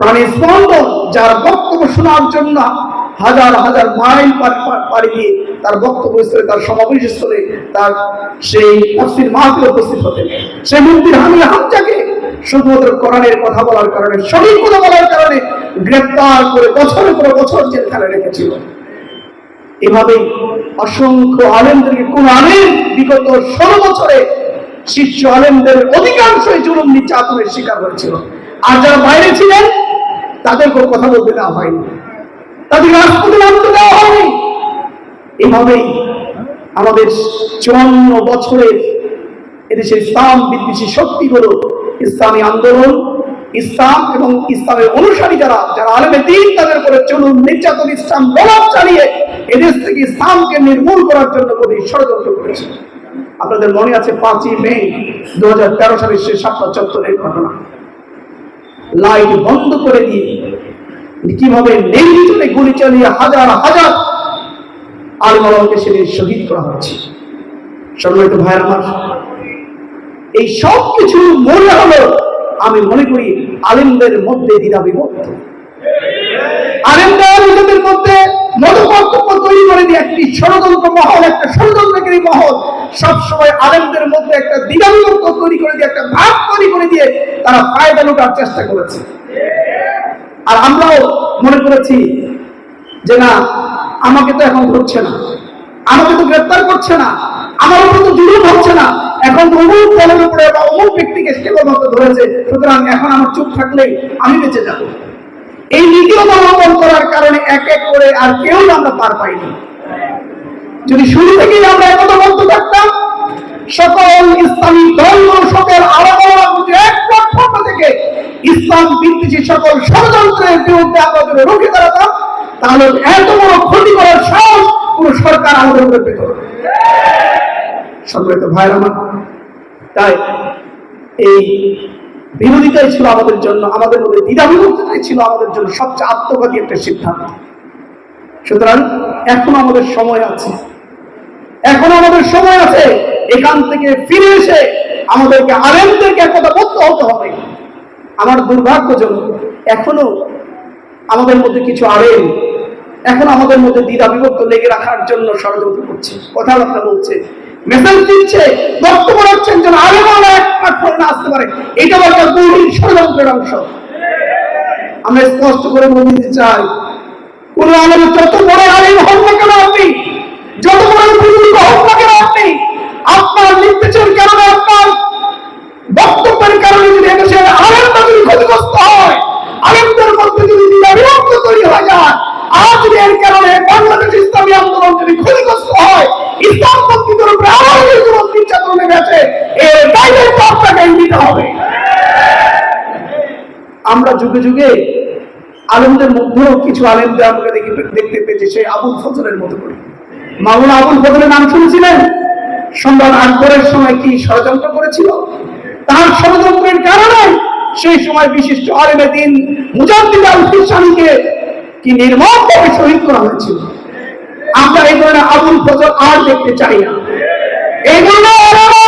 প্রাণী স্পন্দন যার বক্তব্য শোনার জন্য হাজার হাজার মাইল পাড়ি- দিয়ে তার বক্তব্য স্থলে, তার সমাবেশ স্থলে তার সেই তফসিল মাহফিল উপস্থিত হতেন। সেই মন্দির হামিল হামজাকে শুধুমাত্র কোরআনের কথা বলার কারণে, সঠিক কথা বলার কারণে গ্রেপ্তার করে বছরের পর বছর জেলখানে রেখেছিল। এভাবেই অসংখ্য আলেমদেরকে কোন আলেম বিগত ষোলো বছরে শীর্ষ আলেমদের অধিকাংশই জুলুম নির্যাতনের শিকার হয়েছিল। আর যারা বাইরে ছিলেন তাদেরকেও কথা বলতে দেওয়া হয়নি। তাদের রাজপথে নামতে দেওয়া হয়নি। এভাবেই আমাদের চুয়ান্ন বছরের এদেশে ইসলাম বিদ্বেষী শক্তিগুলো, ইসলামী আন্দোলন, ইসলাম এবং ইসলামের অনুসারী যারা যারা আলেমে দিন তাদের উপরে চলুন, নির্যাতন, ইসলাম, প্রভাব চালিয়ে এদেশ থেকে ইসলামকে নির্মূল করার জন্য কবি ষড়যন্ত্র করেছে। আপনাদের মনে আছে পাঁচই মে দু হাজার তেরো সালের সে সাতটা চত্বরের ঘটনা। লাইট বন্ধ করে দিয়ে কীভাবে নির্বিচারে গুলি চালিয়ে হাজার হাজার আলমালকে সেদিন শহীদ করা হয়েছে। সম্মানিত ভাইয়ের আমার, এই সব কিছু মনে হলো, আমি মনে করি আলেমদের মধ্যে দ্বিধা বিভক্ত আলেমরা নিজেদের মধ্যে মতপার্থক্য তৈরি করে দিয়ে একটি ষড়যন্ত্র মহল, একটা সবসময় আলেমদের মধ্যে একটা দ্বিধা তৈরি করে দিয়ে, একটা ভাগ তৈরি করে দিয়ে তারা ফায়দা লুটার চেষ্টা করেছে। আর আমরাও মনে করেছি যে না, আমাকে তো এখন ধরছে না, আমাকে তো গ্রেপ্তার করছে না, আমার উপর তো জুলুম হচ্ছে না। এখন তো অমুক দলের উপরে বা অমুক ব্যক্তিকে কেবলমাত্র ধরেছে, সুতরাং এখন আমার চুপ থাকলে আমি বেঁচে যাব। এই নীতি অবলম্বন করার কারণে এক এক করে আর কেউ আমরা পার পাইনি। যদি শুরু থেকেই আমরা একথা বলতে থাকতাম, সকল ইসলামী ধর্ম সকল আলাদা থেকে ইসলাম বিদ্বেষী সকল ষড়যন্ত্রের বিরুদ্ধে আমরা যদি রুখে দাঁড়াতাম, তাহলে এত বড় ক্ষতি করার সাহস কোন সরকার আমাদের উপরে পেত। সম্মানিত ভাইয়ের আমার, তাই এই বিরোধিতাই ছিল আমাদের জন্য, আমাদের মধ্যে দ্বিধাবিভক্তিটাই ছিল আমাদের জন্য সবচেয়ে আত্মঘাতী একটা সিদ্ধান্ত সুতরাং এখন আমাদের সময় আছে এখন আমাদের সময় আছে। এখান থেকে ফিরে এসে আমাদেরকে আলেমদেরকে একথা বলতে হতে হবে। আমার দুর্ভাগ্যজনক, এখনও আমাদের মধ্যে কিছু আলেম, এখন আমাদের মধ্যে দ্বিধা বিভক্ত লেগে রাখার জন্য ষড়যন্ত্র করছে। কথাবার্তা বলছে মেসেজ দিচ্ছে, বক্তব্য রাখছেন যেন আলেম এক প্ল্যাটফর্মে আসতে পারে। এটা একটা গভীর ষড়যন্ত্রের অংশ। আমরা স্পষ্ট করে বলে দিতে চাই, কোন আলেম যত বড় আলেম হন না কেন আপনি, যত বড় নিতে হবে। আমরা যুগে যুগে আলেমদের মধ্যেও কিছু আলেমদের আমরা দেখি- দেখতে পেয়েছি, সেই আবুল ফজলের মতো করে। মামুন আবুল ফজলের নাম শুনেছিলেন? সম্রাট আকবরের সময় কি ষড়যন্ত্র করেছিল? তার ষড়যন্ত্রের কারণে সেই সময় বিশিষ্ট আলেমে দিন মুজাদ্দিদ আল ফিসানিকে কি নির্মমভাবে শহীদ করা হয়েছিল? আমরা এই ধরনের আবুল ফজল আর দেখতে চাই না। এই ধরনের